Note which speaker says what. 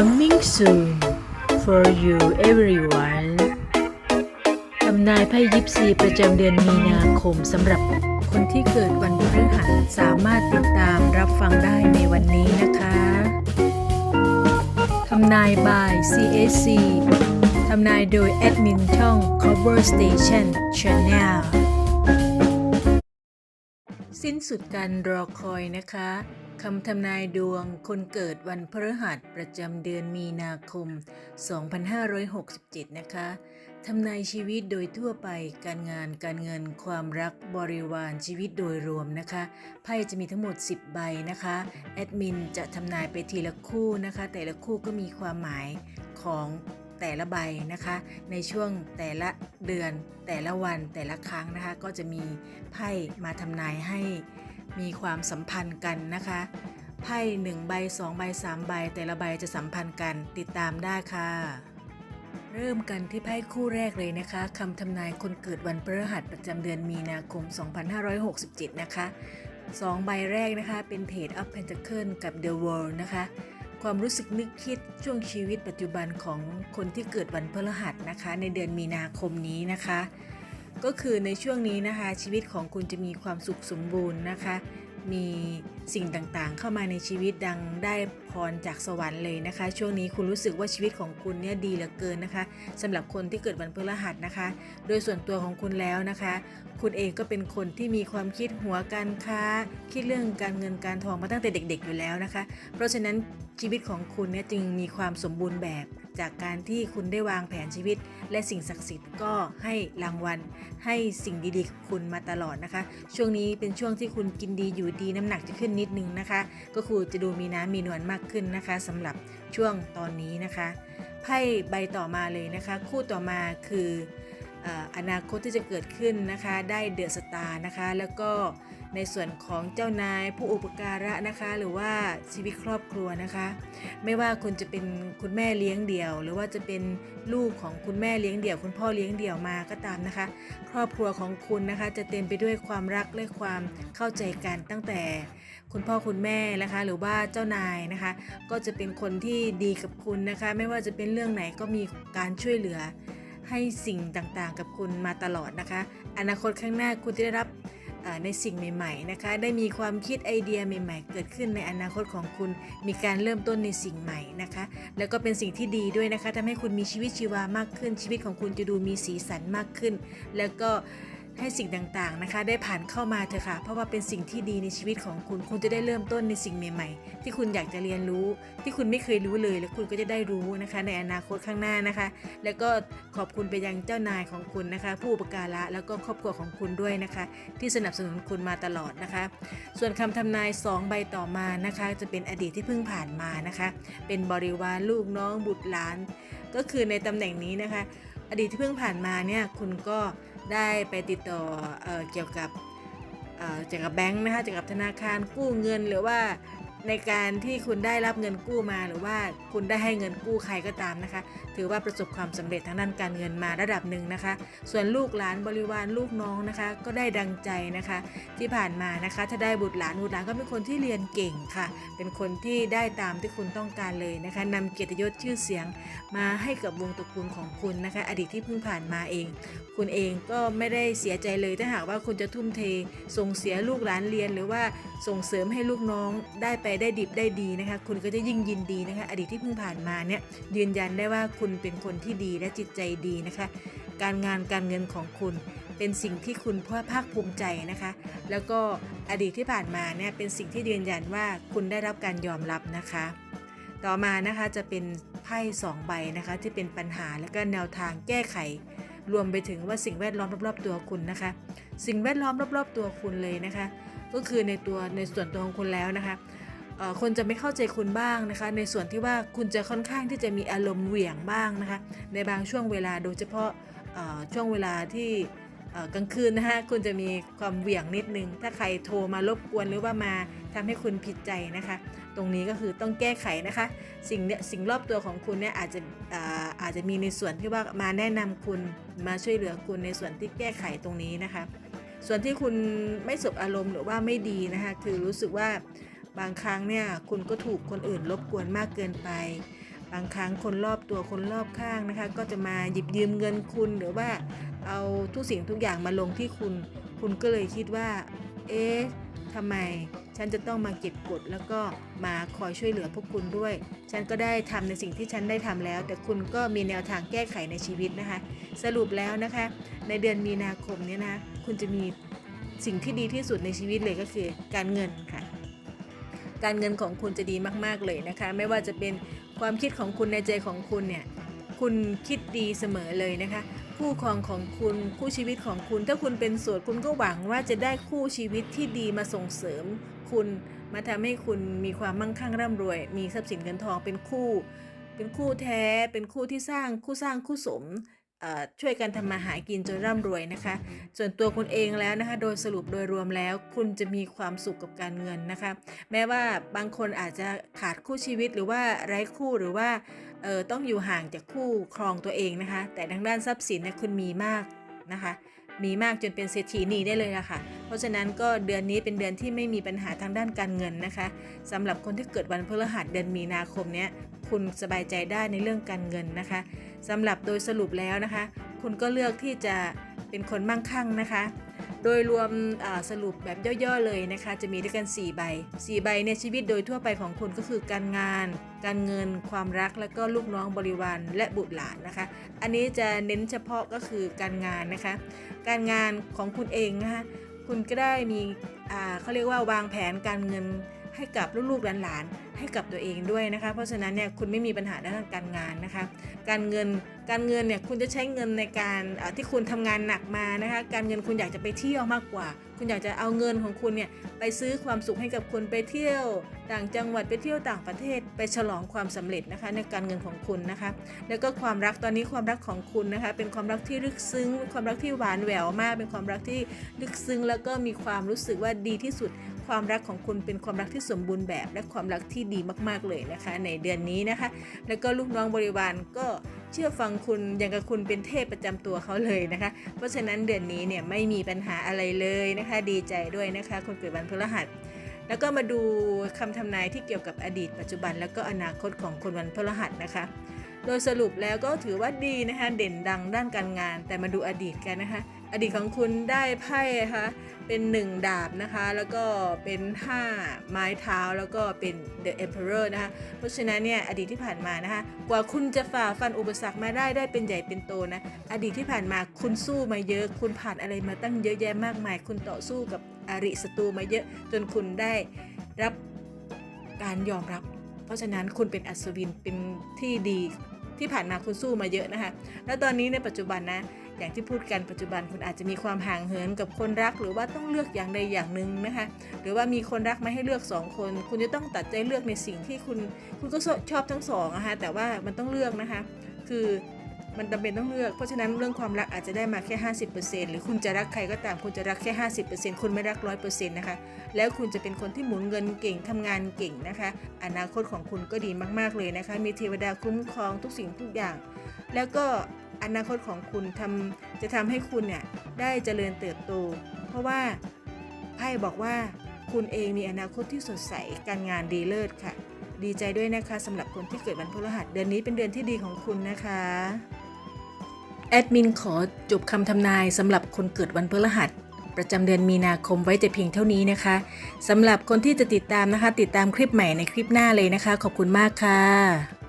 Speaker 1: coming soon for you everyone ทำนายไพ่ยิปซีประจำเดือนมีนาคมสำหรับคนที่เกิดวันพฤหัสสามารถติดตามรับฟังได้ในวันนี้นะคะทำนายบาย CSC ทำนายโดยแอดมินช่อง Cover Station Channel สิ้นสุดการรอคอยนะคะ คำทำนายดวงคนเกิดวันพฤหัสประจำเดือนมีนาคม 2567 นะคะทำนายชีวิตโดยทั่วไป การงาน การเงิน ความรัก บริวารชีวิตโดยรวมนะคะ ไพ่จะมีทั้งหมด 10 ใบนะคะ แอดมินจะทำนายไปทีละคู่นะคะ แต่ละคู่ก็มีความหมายของแต่ละใบนะคะ ในช่วงแต่ละเดือน แต่ละวัน แต่ละครั้งนะคะ ก็จะมีไพ่มาทำนายให้ มีความสัมพันธ์กันนะคะไพ่หนึ่งใบสองใบสามใบ แต่ละใบจะสัมพันธ์กันติดตามได้ค่ะ เริ่มกันที่ไพ่คู่แรกเลยนะคะคำทำนายคนเกิดวันพฤหัสประจำเดือนมีนาคม 2567 นะคะสองใบแรกนะคะเป็นเพจ Up Pentacle กับ The World นะคะ ความรู้สึกนึกคิดช่วงชีวิตปัจจุบันของคนที่เกิดวันพฤหัสนะคะ ในเดือนมีนาคมนี้นะคะ ก็คือในช่วงนี้นะคะชีวิตของคุณจะมีความสุขสมบูรณ์นะคะ มี สิ่งต่างๆ เข้ามาในชีวิตดังได้พรจากสวรรค์เลยนะคะ ช่วงนี้คุณรู้สึกว่าชีวิตของคุณเนี่ยดีเหลือเกินนะคะสำหรับคนที่เกิดวันพฤหัสนะคะ โดยส่วนตัวของคุณแล้วนะคะ คุณเองก็เป็นคนที่มีความคิดหัวการค้า คิดเรื่องการเงินการทองมาตั้งแต่เด็ก ๆ อยู่แล้วนะคะ เพราะฉะนั้นชีวิตของคุณเนี่ยจึงมีความสมบูรณ์แบบ จากการที่คุณได้วางแผนชีวิต และสิ่งศักดิ์สิทธิ์ก็ให้รางวัล ให้สิ่งดีๆกับคุณมาตลอดนะคะ ช่วงนี้เป็นช่วงที่คุณกินดีอยู่ดีน้ำหนักจะขึ้นนิดนึงนะคะ ก็คือจะดูมีน้ำมีนวลมากขึ้นนะคะสำหรับช่วงตอนนี้นะคะไพ่ใบต่อมาเลยนะคะ คู่ต่อมาคืออนาคตที่จะเกิดขึ้นนะคะ ได้เดือดสตาร์นะคะ แล้วก็ ในส่วนของเจ้านายผู้อุปการะนะคะ หรือว่าชีวิตครอบครัวนะคะ ไม่ว่าคุณจะเป็นคุณแม่เลี้ยงเดี่ยว หรือว่าจะเป็นลูกของคุณแม่เลี้ยงเดี่ยว คุณพ่อเลี้ยงเดี่ยวมาก็ตามนะคะ ครอบครัวของคุณนะคะ จะเต็มไปด้วยความรักและความเข้าใจกันตั้งแต่ คุณพ่อคุณแม่นะคะ หรือว่าเจ้านายนะคะ ก็จะเป็นคนที่ดีกับคุณนะคะ ไม่ว่าจะเป็นเรื่องไหนก็มีการช่วยเหลือให้สิ่งต่างๆ กับคุณมาตลอดนะคะ อนาคตข้างหน้าคุณจะได้รับ ในสิ่งใหม่ๆนะคะได้มีความคิดไอเดียใหม่ ๆ เกิดขึ้นในอนาคตของคุณ มีการเริ่มต้นในสิ่งใหม่นะคะ แล้วก็เป็นสิ่งที่ดีด้วยนะคะทำให้คุณมีชีวิตชีวามากขึ้น ชีวิตของคุณจะดูมีสีสันมากขึ้น แล้วก็ ให้สิ่งต่างๆนะคะ ได้ผ่านเข้ามาเถอะค่ะ เพราะว่าเป็นสิ่งที่ดีในชีวิตของคุณ คุณจะได้เริ่มต้นในสิ่งใหม่ ๆ ที่คุณอยากจะเรียนรู้ ที่คุณไม่เคยรู้เลย แล้วคุณก็จะได้รู้นะคะ ในอนาคตข้างหน้านะคะ แล้วก็ขอบคุณไปยังเจ้านายของคุณนะคะ ผู้อุปการะแล้วก็ครอบครัวของคุณด้วยนะคะ ที่สนับสนุนคุณมาตลอดนะคะ ส่วนคำทำนาย 2 ใบต่อมานะคะ จะเป็นอดีตที่เพิ่งผ่านมานะคะ เป็นบริวารลูกน้องบุตรหลาน ก็คือในตำแหน่งนี้นะคะ อดีตที่เพิ่งผ่านมาเนี่ยคุณก็ ได้ไปติดต่อเออเกี่ยวกับเเกี่ยวกับแบงค์นะคะเกี่ยวกับธนาคารกู้เงินหรือว่า ในการที่คุณได้รับเงินกู้มาหรือว่าคุณได้ให้เงินกู้ใครก็ตามนะคะ ถือว่าประสบความสำเร็จทางด้านการเงินมาระดับหนึ่งนะคะ ส่วนลูกหลานบริวารลูกน้องนะคะ ก็ได้ดังใจนะคะ ที่ผ่านมานะคะ ถ้าได้บุตรหลานบุตรหลานก็เป็นคนที่เรียนเก่งค่ะ เป็นคนที่ได้ตามที่คุณต้องการเลยนะคะนำเกียรติยศชื่อเสียงมาให้กับวงตระกูลของคุณนะคะ อดีตที่เพิ่งผ่านมาเอง คุณเองก็ไม่ได้เสียใจเลยถ้าหากว่าคุณจะทุ่มเท ส่งเสียลูกหลานเรียนหรือว่าส่งเสริมให้ลูกน้องได้ไปได้ดิบได้ดีนะคะ คุณก็จะยิ่งยินดีนะคะ อดีตที่เพิ่งผ่านมาเนี่ยยืนยันได้ว่าคุณเป็นคนที่ดีและจิตใจดีนะคะ การงานการเงินของคุณเป็นสิ่งที่คุณพ่อภาคภูมิใจนะคะ แล้วก็อดีตที่ผ่านมาเนี่ยเป็นสิ่งที่ยืนยันว่าคุณได้รับการยอมรับนะคะ ต่อมานะคะจะเป็นไพ่สองใบนะคะที่เป็นปัญหาและก็แนวทางแก้ไข รวมไปถึงว่าสิ่งแวดล้อมรอบๆตัวคุณนะคะ สิ่งแวดล้อมรอบๆตัวคุณเลยนะคะ ก็คือในตัวในส่วนตัวของคุณแล้วนะคะ คนจะไม่เข้าใจคุณบ้างนะคะ ในส่วนที่ว่าคุณจะค่อนข้างที่จะมีอารมณ์เหวี่ยงบ้างนะคะ ในบางช่วงเวลาโดยเฉพาะช่วงเวลาที่กลางคืนนะคะคุณจะมีความเหวี่ยงนิดนึง ถ้าใครโทรมารบกวนหรือว่ามาทำให้คุณผิดใจนะคะ ตรงนี้ก็คือต้องแก้ไขนะคะ สิ่งเนี้ยสิ่งรอบตัวของคุณเนี่ยอาจจะอาจจะมีในส่วนที่ว่ามาแนะนำคุณมาช่วยเหลือคุณในส่วนที่แก้ไขตรงนี้นะคะ ส่วนที่คุณไม่สบอารมณ์หรือว่าไม่ดีนะคะ คือรู้สึกว่า บางครั้งเนี่ยคุณก็ถูกคนอื่นรบกวนมากเกินไป บางครั้งคนรอบตัวคนรอบข้างนะคะ ก็จะมาหยิบยืมเงินคุณหรือว่าเอาทุกสิ่งทุกอย่างมาลงที่คุณ คุณก็เลยคิดว่า เอ๊ะทำไมฉันจะต้องมาเก็บกดแล้วก็มาคอยช่วยเหลือพวกคุณด้วย ฉันก็ได้ทำในสิ่งที่ฉันได้ทำแล้ว แต่คุณก็มีแนวทางแก้ไขในชีวิตนะคะ สรุปแล้วนะคะ ในเดือนมีนาคมเนี้นะ คุณจะมีสิ่งที่ดีที่สุดในชีวิตเลยก็คือการเงินค่ะ การเงินของคุณจะดีมาก ๆ เลยนะคะ ไม่ว่าจะเป็นความคิดของคุณในใจของคุณเนี่ยคุณคิดดีเสมอเลยนะคะ คู่ครองของคุณคู่ชีวิตของคุณ ถ้าคุณเป็นโสดคุณก็หวังว่าจะได้คู่ชีวิตที่ดีมาส่งเสริม คุณมาทำให้คุณมีความมั่งคั่งร่ำรวย มีทรัพย์สินเงินทองเป็นคู่ เป็นคู่แท้ เป็นคู่ที่สร้างคู่สร้างคู่สม ช่วยกันทำมาหากินจนร่ำรวยนะคะ ส่วนตัวคุณเองแล้วนะคะ โดยสรุปโดยรวมแล้วคุณจะมีความสุขกับการเงินนะคะ แม้ว่าบางคนอาจจะขาดคู่ชีวิตหรือว่าไร้คู่หรือว่าต้องอยู่ห่างจากคู่ครองตัวเองนะคะ แต่ทางด้านทรัพย์สินเนี่ยคุณมีมากนะคะมีมากจนเป็นเศรษฐีนีได้เลยละค่ะ เพราะฉะนั้นก็เดือนนี้เป็นเดือนที่ไม่มีปัญหาทางด้านการเงินนะคะสำหรับคนที่เกิดวันพฤหัสเดือนมีนาคมเนี้ย คุณสบายใจได้ในเรื่องการเงินนะคะสำหรับโดยสรุปแล้วนะคะ คุณก็เลือกที่จะเป็นคนมั่งคั่งนะคะ โดยรวมสรุปแบบย่อๆเลยนะคะ จะมีด้วยกัน 4 ใบ 4 ใบในชีวิตโดยทั่วไปของคุณก็คือการงาน การเงิน ความรัก และก็ลูกน้องบริวารและบุตรหลานนะคะ อันนี้จะเน้นเฉพาะก็คือการงานนะคะ การงานของคุณเองนะคะคุณก็ได้มีเขาเรียกว่าวางแผนการเงินให้กับลูกๆหลานๆ ให้กับตัวเองด้วยนะคะ เพราะฉะนั้นเนี่ยคุณไม่มีปัญหาด้านการงานนะคะ การเงินการเงินเนี่ยคุณจะใช้เงินในการที่คุณทำงานหนักมานะคะ การเงินคุณอยากจะไปเที่ยวมากกว่า คุณอยากจะเอาเงินของคุณเนี่ยไปซื้อความสุขให้กับคุณไปเที่ยว ต่างจังหวัดไปเที่ยวต่างประเทศไปฉลองความสำเร็จนะคะ ในการเงินของคุณนะคะ แล้วก็ความรักตอนนี้ความรักของคุณนะคะ เป็นความรักที่ลึกซึ้งเป็นความรักที่หวานแหววมาก เป็นความรักที่ลึกซึ้งแล้วก็มีความรู้สึกว่าดีที่สุด ความรักของคุณเป็นความรักที่สมบูรณ์แบบ และความรักที่ดีมากๆเลยนะคะ ในเดือนนี้นะคะ แล้วก็ลูกน้องบริวารก็เชื่อฟังคุณอย่างกับคุณเป็นเทพประจำตัวเขาเลยนะคะ เพราะฉะนั้นเดือนนี้เนี่ยไม่มีปัญหาอะไรเลยนะคะ ดีใจด้วยนะคะ คนเกิดวันพฤหัสแล้วก็มาดูคำทำนายที่เกี่ยวกับอดีตปัจจุบัน แล้วก็อนาคตของคนวันพฤหัสนะคะ โดยสรุปแล้วก็ถือว่าดีนะคะ เด่นดังด้านการงาน แต่มาดูอดีตกันนะคะ อดีตของคุณได้ไพ่นะคะเป็นหนึ่งดาบนะคะ แล้วก็เป็นห้าไม้เท้าแล้วก็เป็น The Emperor นะคะ เพราะฉะนั้นเนี่ยอดีตที่ผ่านมานะคะ กว่าคุณจะฝ่าฟันอุปสรรคมาได้ได้เป็นใหญ่เป็นโตนะ อดีตที่ผ่านมาคุณสู้มาเยอะ คุณผ่านอะไรมาตั้งเยอะแยะมากมาย คุณต่อสู้กับอริศัตรูมาเยอะ จนคุณได้รับการยอมรับ เพราะฉะนั้นคุณเป็นอัศวินเป็นที่ดี ที่ผ่านมาคุณสู้มาเยอะนะคะ แล้วตอนนี้ในปัจจุบันนะอย่างที่พูดกันปัจจุบันคุณอาจจะมีความห่างเหินกับคนรัก หรือว่าต้องเลือกอย่างใดอย่างหนึ่งนะคะ หรือว่ามีคนรักมาให้เลือกสองคน คุณจะต้องตัดใจเลือกในสิ่งที่คุณคุณก็ชอบทั้งสองนะคะแต่ว่ามันต้องเลือกนะคะ คือ มันจำเป็นต้องเลือก เพราะฉะนั้นเรื่องความรักอาจจะได้มาแค่ 50%หรือคุณจะรักใครก็ตามคุณจะรักแค่ 50%คุณไม่รัก 100%นะคะ แล้วคุณจะเป็นคนที่หมุนเงินเก่งทำงานเก่งนะคะ อนาคตของคุณก็ดีมากๆเลยนะคะ มีเทวดาคุ้มครองทุกสิ่งทุกอย่าง แล้วก็อนาคตของคุณทำจะทำให้คุณเนี่ยได้เจริญเติบโต เพราะว่าไพ่บอกว่าคุณเองมีอนาคตที่สดใสการงานดีเลิศค่ะ ดีใจด้วยนะคะสำหรับคนที่เกิดวันพฤหัสเดือนนี้เป็นเดือนที่ดีของคุณนะคะ แอดมินขอจบคำทำนายสำหรับคนเกิดวันพฤหัส ประจำเดือนมีนาคมไว้แต่เพียงเท่านี้นะคะสำหรับคนที่จะติดตามนะคะ ติดตามคลิปใหม่ในคลิปหน้าเลยนะคะ ขอบคุณมากค่ะ